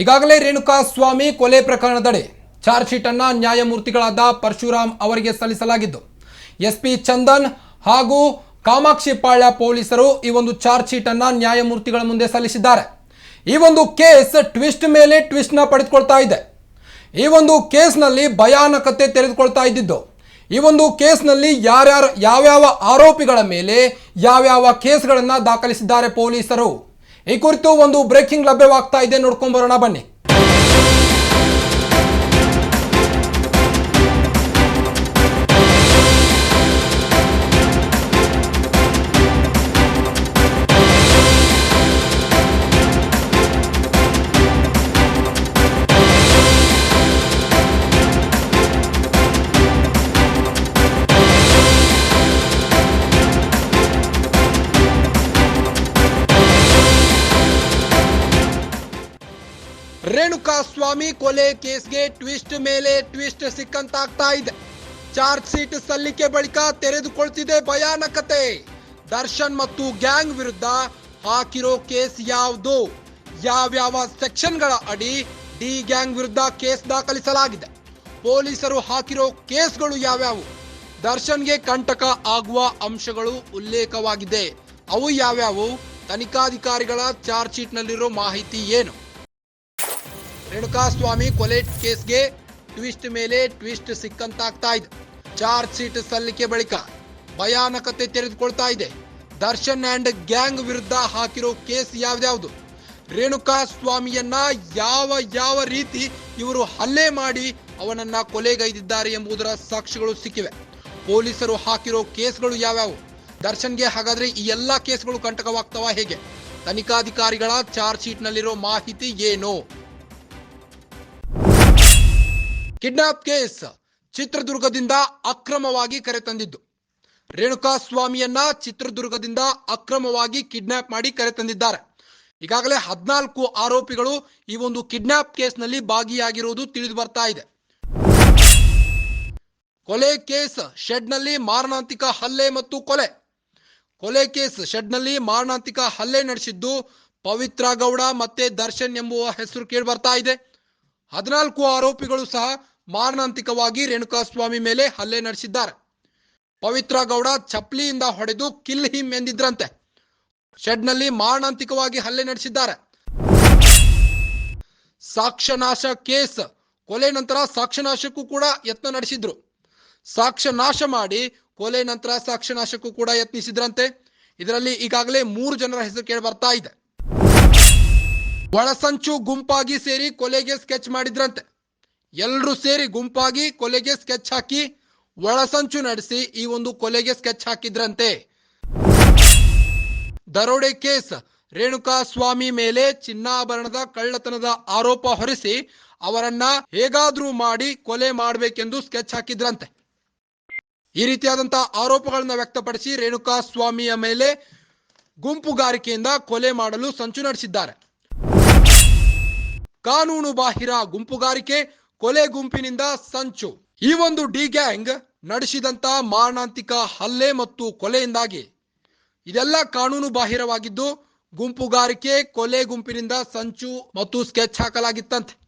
ಈಗಾಗಲೇ ರೇಣುಕಾ ಸ್ವಾಮಿ ಕೊಲೆ ಪ್ರಕರಣದಡಿ charge sheet ಅನ್ನ ನ್ಯಾಯಮೂರ್ತಿಗಳಾದ ಪರಶುರಾಮ್ ಅವರಿಗೆ ಸಲ್ಲಿಸಲಾಗಿದ್ದು ಎಸ್ ಪಿ ಚಂದನ್ ಹಾಗೂ ಕಾಮಾಕ್ಷಿ ಪಾಳ್ಯ ಪೊಲೀಸರು ಈ ಒಂದು ಚಾರ್ಜ್ ಶೀಟ್ ಅನ್ನ ನ್ಯಾಯಮೂರ್ತಿಗಳ ಮುಂದೆ ಸಲ್ಲಿಸಿದ್ದಾರೆ. ಈ ಒಂದು ಕೇಸ್ ಟ್ವಿಸ್ಟ್ ಮೇಲೆ ಟ್ವಿಸ್ಟ್ನ ಪಡೆದುಕೊಳ್ತಾ ಇದೆ. ಈ ಒಂದು ಕೇಸ್ನಲ್ಲಿ ಭಯಾನಕತೆ ತೆರೆದುಕೊಳ್ತಾ ಇದ್ದಿದ್ದು, ಈ ಒಂದು ಕೇಸ್ನಲ್ಲಿ ಯಾರ್ಯಾರು, ಯಾವ್ಯಾವ ಆರೋಪಿಗಳ ಮೇಲೆ ಯಾವ್ಯಾವ ಕೇಸ್ಗಳನ್ನು ದಾಖಲಿಸಿದ್ದಾರೆ ಪೊಲೀಸರು? ಈ ಕುರಿತು ಒಂದು ಬ್ರೇಕಿಂಗ್ ಲಭ್ಯವಾಗ್ತಾ ಇದೆ. ನೋಡ್ಕೊಂಡ್ ಬರೋಣ ಬನ್ನಿ. ರೇಣುಕಾ ಸ್ವಾಮಿ ಕೊಲೆ ಕೇಸ್ಗೆ ಟ್ವಿಸ್ಟ್ ಮೇಲೆ ಟ್ವಿಸ್ಟ್ ಸಿಕ್ಕಂತಾಗ್ತಾ ಇದೆ. ಚಾರ್ಜ್ ಶೀಟ್ ಸಲ್ಲಿಕೆ ಬಳಿಕ ತೆರೆದುಕೊಳ್ತಿದೆ ಭಯಾನಕತೆ. ದರ್ಶನ್ ಮತ್ತು ಗ್ಯಾಂಗ್ ವಿರುದ್ಧ ಹಾಕಿರೋ ಕೇಸ್ ಯಾವುದು? ಯಾವ್ಯಾವ ಸೆಕ್ಷನ್ಗಳ ಅಡಿ ಡಿ ಗ್ಯಾಂಗ್ ವಿರುದ್ಧ ಕೇಸ್ ದಾಖಲಿಸಲಾಗಿದೆ. ಪೊಲೀಸರು ಹಾಕಿರೋ ಕೇಸ್ಗಳು ಯಾವ್ಯಾವು? ದರ್ಶನ್ಗೆ ಕಂಟಕ ಆಗುವ ಅಂಶಗಳು ಉಲ್ಲೇಖವಾಗಿದೆ. ಅವು ಯಾವ್ಯಾವು? ತನಿಖಾಧಿಕಾರಿಗಳ ಚಾರ್ಜ್ ಶೀಟ್ನಲ್ಲಿರೋ ಮಾಹಿತಿ ಏನು? ರೇಣುಕಾಸ್ವಾಮಿ ಕೊಲೆ ಕೇಸ್ಗೆ ಟ್ವಿಸ್ಟ್ ಮೇಲೆ ಟ್ವಿಸ್ಟ್ ಸಿಕ್ಕಂತಾಗ್ತಾ ಇದೆ. ಚಾರ್ಜ್ ಶೀಟ್ ಸಲ್ಲಿಕೆ ಬಳಿಕ ಭಯಾನಕತೆ ತೆರೆದುಕೊಳ್ತಾ ಇದೆ. ದರ್ಶನ್ ಅಂಡ್ ಗ್ಯಾಂಗ್ ವಿರುದ್ಧ ಹಾಕಿರೋ ಕೇಸ್ ಯಾವ್ದ್ಯಾವ್ದು? ರೇಣುಕಾ ಸ್ವಾಮಿಯನ್ನ ಯಾವ ಯಾವ ರೀತಿ ಇವರು ಹಲ್ಲೆ ಮಾಡಿ ಅವನನ್ನ ಕೊಲೆಗೈದಿದ್ದಾರೆ ಎಂಬುದರ ಸಾಕ್ಷಿಗಳು ಸಿಕ್ಕಿವೆ. ಪೊಲೀಸರು ಹಾಕಿರೋ ಕೇಸ್ಗಳು ಯಾವ್ಯಾವು? ದರ್ಶನ್ಗೆ ಹಾಗಾದ್ರೆ ಈ ಎಲ್ಲಾ ಕೇಸ್ಗಳು ಕಂಟಕವಾಗ್ತವ ಹೇಗೆ? ತನಿಖಾಧಿಕಾರಿಗಳ ಚಾರ್ಜ್ ಶೀಟ್ನಲ್ಲಿರೋ ಮಾಹಿತಿ ಏನು? ಕಿಡ್ನಾಪ್ ಕೇಸ್ ಚಿತ್ರದುರ್ಗದಿಂದ ಅಕ್ರಮವಾಗಿ ಕರೆತಂದಿದ್ದು ರೇಣುಕಾ ಸ್ವಾಮಿಯನ್ನ ಚಿತ್ರದುರ್ಗದಿಂದ ಅಕ್ರಮವಾಗಿ ಕಿಡ್ನಾಪ್ ಮಾಡಿ ಕರೆತಂದಿದ್ದಾರೆ ಈಗಾಗಲೇ ಹದಿನಾಲ್ಕು ಆರೋಪಿಗಳು ಈ ಒಂದು ಕಿಡ್ನಾಪ್ ಕೇಸ್ನಲ್ಲಿ ಭಾಗಿಯಾಗಿರುವುದು ತಿಳಿದು ಬರ್ತಾ ಇದೆ. ಕೊಲೆ ಕೇಸ್ ಶೆಡ್ನಲ್ಲಿ ಮಾರಣಾಂತಿಕ ಹಲ್ಲೆ ಮತ್ತು ಕೊಲೆ. ಕೊಲೆ ಕೇಸ್ ಶೆಡ್ನಲ್ಲಿ ಮಾರಣಾಂತಿಕ ಹಲ್ಲೆ ನಡೆಸಿದ್ದು ಪವಿತ್ರ ಗೌಡ ಮತ್ತೆ ದರ್ಶನ್ ಎಂಬುವ ಹೆಸರು ಕೇಳಿ ಬರ್ತಾ ಇದೆ. ಹದಿನಾಲ್ಕು ಆರೋಪಿಗಳು ಸಹ ಮಾರಣಾಂತಿಕವಾಗಿ ರೇಣುಕಾಸ್ವಾಮಿ ಮೇಲೆ ಹಲ್ಲೆ ನಡೆಸಿದ್ದಾರೆ. ಪವಿತ್ರ ಗೌಡ ಚಪ್ಲಿಯಿಂದ ಹೊಡೆದು ಕಿಲ್ ಹಿಮ್ ಎಂದಿದ್ರಂತೆ. ಶೆಡ್ನಲ್ಲಿ ಮಾರಣಾಂತಿಕವಾಗಿ ಹಲ್ಲೆ ನಡೆಸಿದ್ದಾರೆ. ಸಾಕ್ಷ್ಯನಾಶ ಕೇಸ್. ಕೊಲೆ ನಂತರ ಸಾಕ್ಷ್ಯನಾಶಕ್ಕೂ ಕೂಡ ಯತ್ನ ನಡೆಸಿದ್ರು. ಸಾಕ್ಷ್ಯನಾಶ ಮಾಡಿ ಕೊಲೆ ನಂತರ ಸಾಕ್ಷ್ಯನಾಶಕ್ಕೂ ಕೂಡ ಯತ್ನಿಸಿದ್ರಂತೆ. ಇದರಲ್ಲಿ ಈಗಾಗಲೇ ಮೂರು ಜನರ ಹೆಸರು ಕೇಳಿ ಬರ್ತಾ ಇದೆ. ಒಳಸಂಚು ಗುಂಪಾಗಿ ಸೇರಿ ಕೊಲೆಗೆ ಸ್ಕೆಚ್ ಮಾಡಿದ್ರಂತೆ. ಎಲ್ಲರೂ ಸೇರಿ ಗುಂಪಾಗಿ ಕೊಲೆಗೆ ಸ್ಕೆಚ್ ಹಾಕಿ ಒಳಸಂಚು ನಡೆಸಿ ಈ ಒಂದು ಕೊಲೆಗೆ ಸ್ಕೆಚ್ ಹಾಕಿದ್ರಂತೆ. ದರೋಡೆ ಕೇಸ್, ರೇಣುಕಾ ಸ್ವಾಮಿ ಮೇಲೆ ಚಿನ್ನಾಭರಣದ ಕಳ್ಳತನದ ಆರೋಪ ಹೊರಿಸಿ ಅವರನ್ನ ಹೇಗಾದ್ರೂ ಮಾಡಿ ಕೊಲೆ ಮಾಡಬೇಕೆಂದು ಸ್ಕೆಚ್ ಹಾಕಿದ್ರಂತೆ. ಈ ರೀತಿಯಾದಂತಹ ಆರೋಪಗಳನ್ನ ವ್ಯಕ್ತಪಡಿಸಿ ರೇಣುಕಾ ಸ್ವಾಮಿಯ ಮೇಲೆ ಗುಂಪುಗಾರಿಕೆಯಿಂದ ಕೊಲೆ ಮಾಡಲು ಸಂಚು ನಡೆಸಿದ್ದಾರೆ. ಕಾನೂನು ಬಾಹಿರ ಗುಂಪುಗಾರಿಕೆ, ಕೊಲೆ ಗುಂಪಿನಿಂದ ಸಂಚು. ಈ ಒಂದು ಡಿ ಗ್ಯಾಂಗ್ ನಡೆಸಿದಂತ ಮಾರಣಾಂತಿಕ ಹಲ್ಲೆ ಮತ್ತು ಕೊಲೆಯಿಂದಾಗಿ ಇದೆಲ್ಲ ಕಾನೂನು ಬಾಹಿರವಾಗಿದ್ದು, ಗುಂಪುಗಾರಿಕೆ, ಕೊಲೆ ಗುಂಪಿನಿಂದ ಸಂಚು ಮತ್ತು ಸ್ಕೆಚ್ ಹಾಕಲಾಗಿತ್ತಂತೆ.